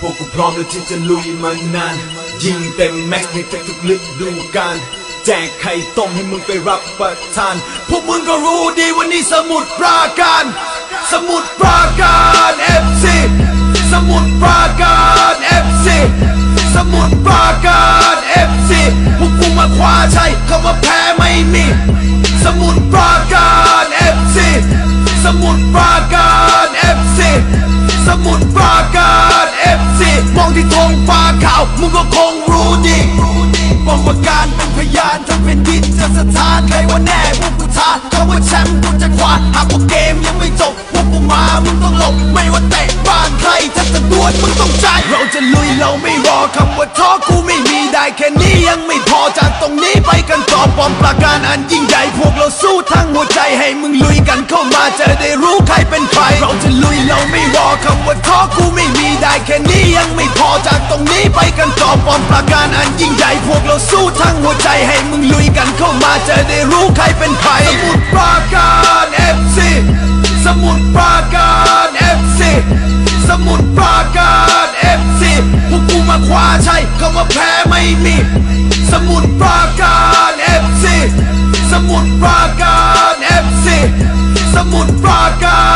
พวกกูพร้อมแล้วที่จะลุยมานาน ยิงเต็มแม็กซ์ในทุกๆฤดูกาลแจกไข่ต้มให้มึงไปรับประทาน พวกมึงก็รู้ดีวันนี้สมุดปราการ สมุดปราการ FC สมุดปราการ FC สมุดปราการ FC พวกกูมาคว้าชัยเขามาแพ้ไม่มี สมุดปราการ FC สมุดปราการ FC สมุดปราการ FC มองที่ธงฟ้าขาว มึงก็คงรู้ดีบอกว่าการเป็นพยานทั้งเป็นดินจะสถานใครว่าแน่พวกกูท้าเขาว่าแชมป์กูจะคว้าหากว่าเกมยังไม่จบพวกกูมามึงต้องหลบไม่ว่าเตะบ้านใครถ้าจะดวลมึงต้องใจ เราจะลุยเราไม่รอคำว่าท้อกูไม่มีได้แค่นี้ยังไม่พอจากตรงนี้ไปกันต่อปอมปราการอันยิ่งใหญ่พวกเราสู้ทั้งหัวใจให้มึงลุยกันเข้ามาเจะ ไปกันต่อปอมปราการอันยิ่งใหญ่พวกเราสู้ทั้งหัวใจให้มึงลุยกันเข้ามาจะได้รู้ใครเป็นใครสมุดปราการ FC สมุดปราการ FC สมุดปราการ FC พวกกูมาคว้าชัยเขามาแพ้ไม่มี สมุดปราการ FC สมุดปราการ FC สมุดปราการ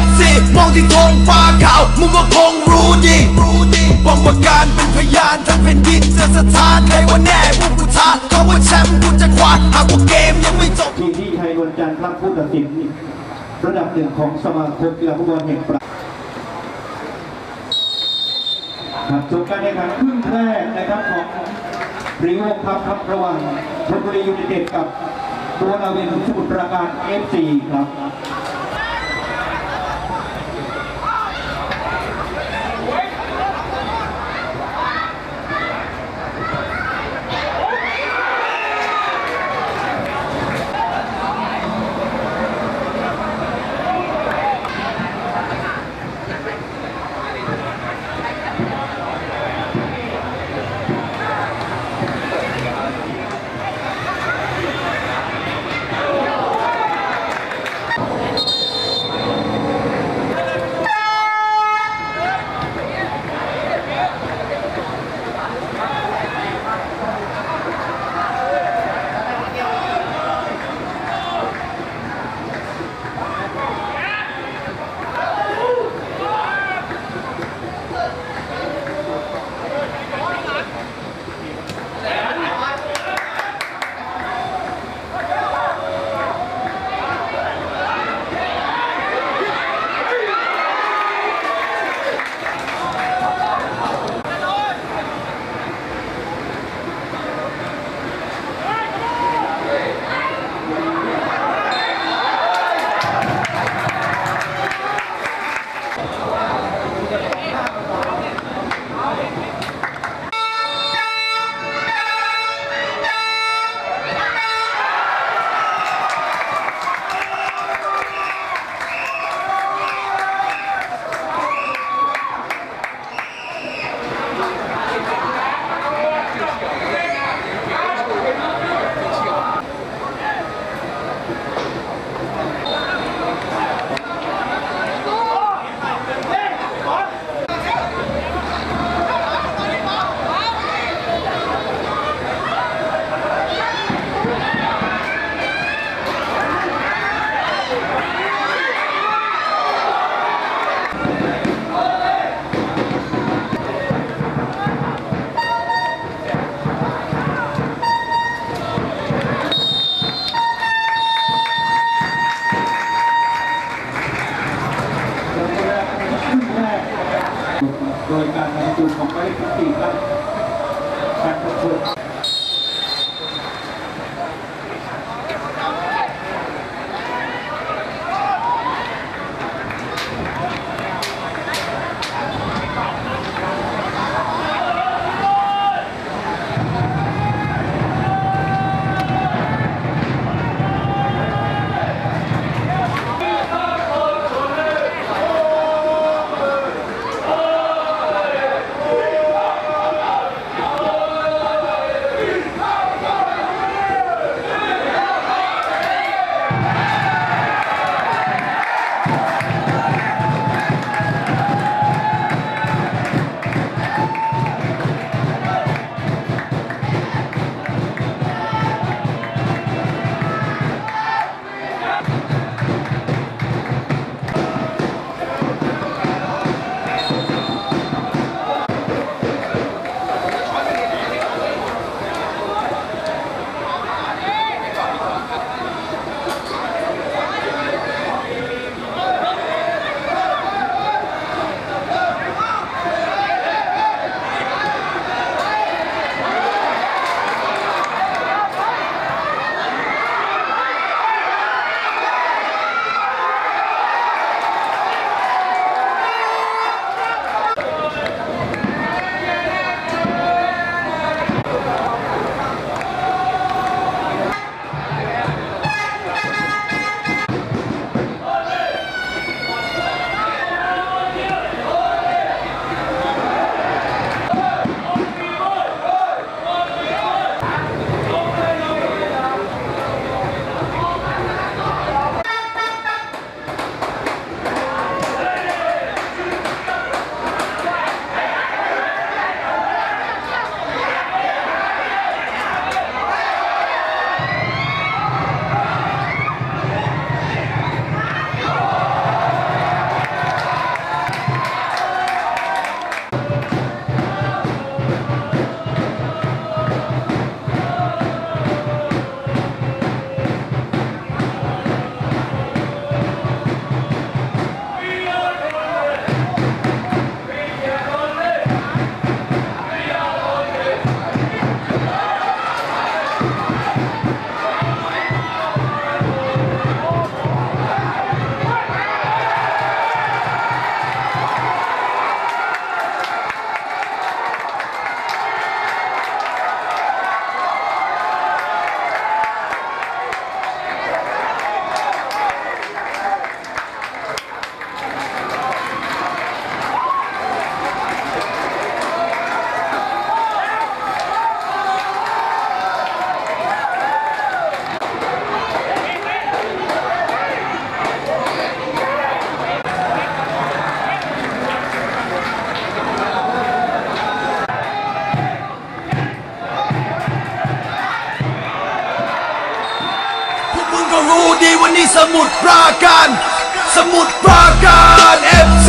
FC มองที่ธงฟ้าขาวมึงก็คงรู้ดีรู้ดีบอกว่าการเป็นพยานทั้งแผ่นดินจะสถานใครว่าแน่พวกกูท้าเขาว่าแชมป์กูจะคว้าหากว่าเกมยังไม่จบทีมที่ไทยนวลจันทร์ครับผู้ตัดสินระดับหนึ่งของสมาคมกีฬาฟุตบอลแห่งประเทศครับจบการแข่งขันครึ่งแรกนะครับของริโอครับครับระหว่างชลบุรียูไนเต็ดกับตัวนาเวนสมุทรปราการ FC ครับ โดยการนำจูนของไม้พิตีครับการประชุม สมุดปราการ สมุดปราการ FC